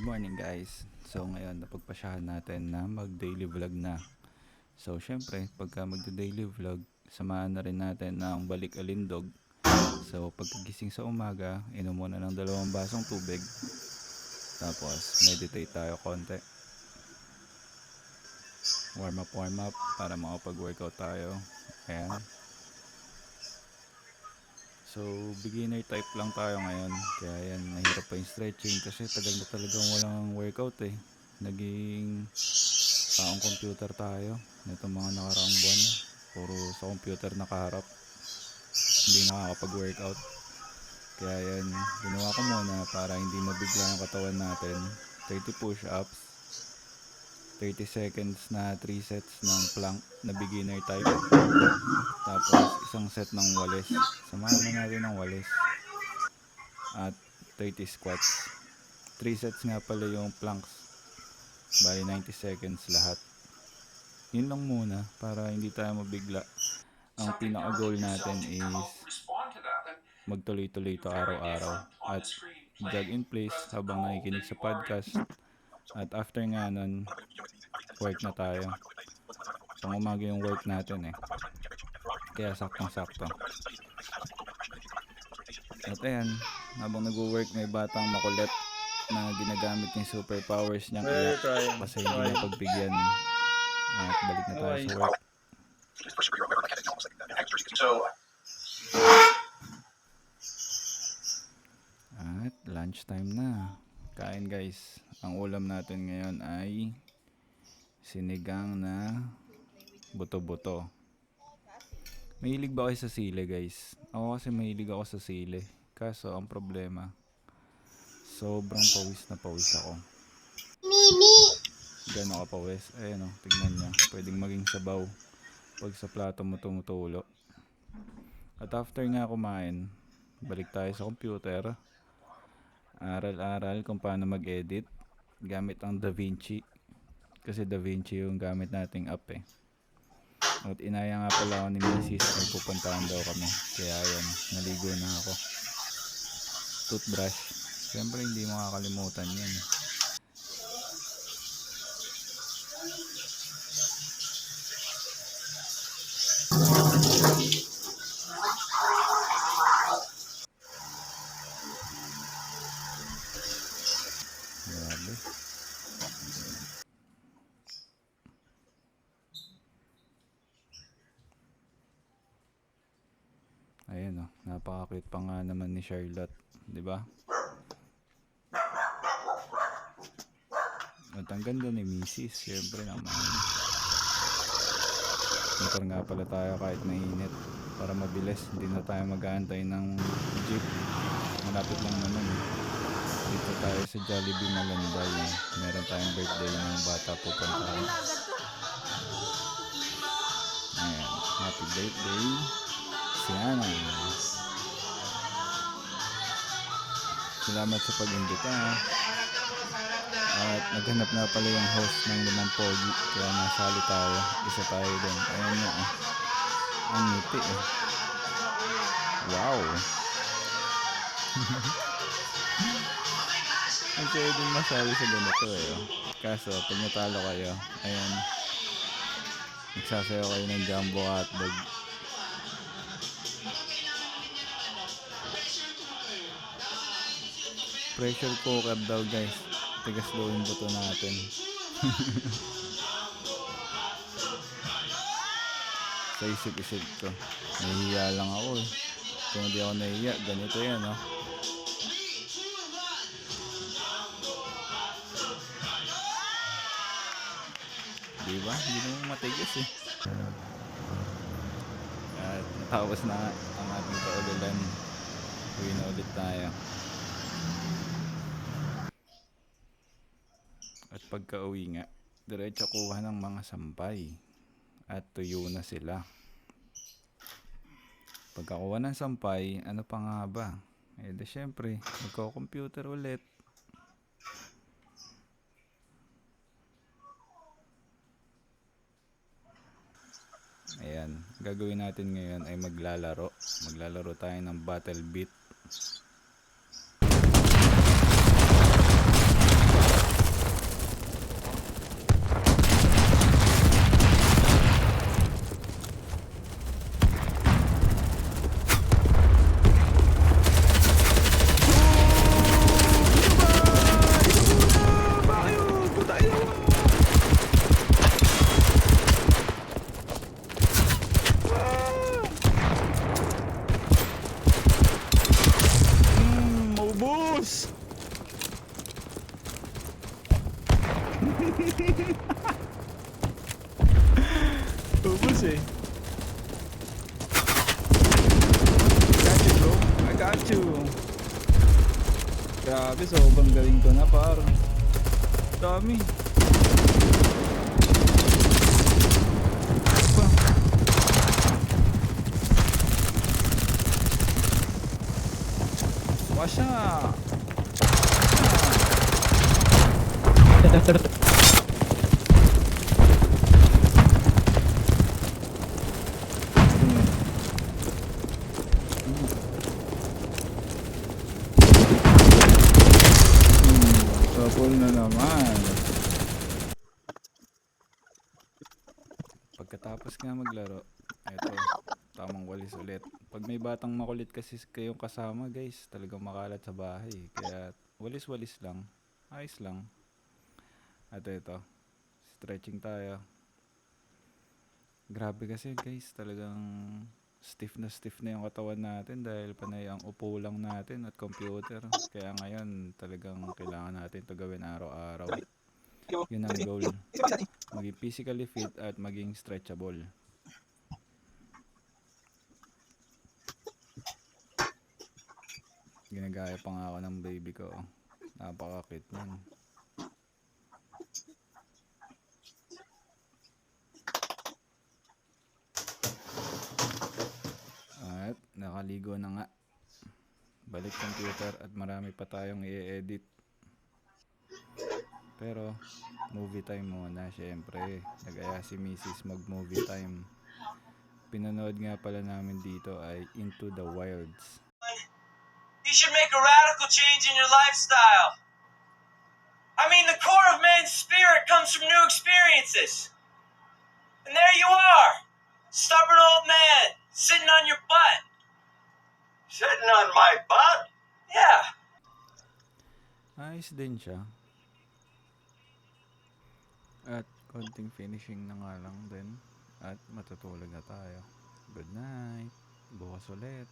Good morning guys. So ngayon napagpasyahan natin na mag daily vlog na. So syempre pagka mag daily vlog, samahan na rin natin ng balik alindog. So pagkagising sa umaga, inom muna ng dalawang basong tubig. Tapos meditate tayo konti. Warm up warm up para makapag-workout tayo. Ayan. So, beginner type lang tayo ngayon. Kaya yan, nahirap pa yung stretching kasi tagal na talagang walang workout eh. Naging taong computer tayo. Nito mga nakaraang buwan. Puro sa computer nakaharap. Hindi nakakapag-workout. Kaya yan, ginawa ko muna para hindi mabigla yung katawan natin. 30 push-ups. 30 seconds na 3 sets ng plank na beginner type. Tapos isang set ng walis. Samahan na natin ng walis. At 30 squats. 3 sets nga pala yung planks. Bali 90 seconds lahat. Yun lang muna para hindi tayo mabigla. Ang pinaka-goal natin is magtuloy-tuloy ito araw-araw. At jog in place habang nakikinig sa podcast. At after nga nun, work na tayo. Pang umaga yung work natin eh. Kaya saktong-sakto. At ayan, habang nag-work may batang makulit na ginagamit yung superpowers niyang iyak kasi hindi niya pagbigyan. At balik na tayo sa work. So, At lunchtime na. Kain guys. Ang ulam natin ngayon ay sinigang na buto-buto. Mahilig ba kayo sa sile guys? Ako kasi mahilig ako sa sile. Kaso ang problema, sobrang pawis na pawis ako. Gano'n ka pawis? Ayan o, tignan nyo. Pwedeng maging sabaw pag sa plato mo tumutulo. At after nga kumain, balik tayo sa computer aral-aral kung paano mag-edit gamit ang DaVinci kasi DaVinci yung gamit nating app eh. At inaya nga pala ako ni Mrs. ay pupuntahan daw kami. Kaya yan, naligo na ako. Toothbrush. Syempre hindi makakalimutan yan grabe Ayan napaka-cute pa nga naman ni Charlotte, 'di ba? At ang ganda ni Mrs. Siyempre naman. Motor nga pala tayo kahit mainit para mabilis. Hindi na tayo mag-aantay ng jeep. Malapit lang naman. Dito tayo sa Jollibee Malanday. Meron tayong birthday ng bata pupuntahan. Ayan. Happy birthday. Si Ana. Salamat sa pag-imbita. At naghanap na pala yung host ng limang pogi. Kaya nasali tayo. Isa tayo din. Ayan nga. ah. Ang ngiti eh. Wow. Ang pwede din masali sa ganito eh. oh. Kaso, pag natalo kayo, ayan. Nagsasayaw kayo ng jumbo hotdog. Pressure cooker daw guys. Tigas daw yung buto natin. Sa isip-isip ko. Nahihiya lang ako eh. Kung hindi ako nahihiya, ganito yan oh. Di ba? Hindi naman matigas eh. At natapos na ang ating kaululan. Uwi na ulit tayo. At pagka uwi nga, diretso kuha ng mga sampay. At tuyo na sila. Pagkakuha ng sampay, ano pa nga ba? Eh di syempre, magko-computer ulit. Ayan, gagawin natin ngayon ay maglalaro. Maglalaro tayo ng Battle Beat. Diyos! Ubus eh. Got you bro. I got you. Grabe, sobrang galing ko na par. Dami. Washa! Couple na naman. Pagkatapos nga maglaro, eto, tamang walis ulit. Pag may batang makulit kasi kayong kasama guys, talagang makalat sa bahay. Kaya walis-walis lang, ayos lang. At ito, stretching tayo. Grabe kasi guys, talagang stiff na stiff na yung katawan natin dahil panay ang upo lang natin at computer. Kaya ngayon talagang kailangan natin to gawin araw-araw. Yun ang goal. Maging physically fit at maging stretchable. Ginagaya pa nga ako ng baby ko. Napaka-cute nun. At nakaligo na nga. Balik computer at marami pa tayong i-edit. Pero movie time muna syempre. Nag-aya si Mrs. mag movie time. Pinanood nga pala namin dito ay Into the Wilds. You should make a radical change in your lifestyle. I mean, the core of man's spirit comes from new experiences. And there you are, stubborn old man, sitting on your butt. Sitting on my butt? Yeah. Ayos din siya. At konting finishing na nga lang din. At matutulog na tayo. Good night. Bukas ulit.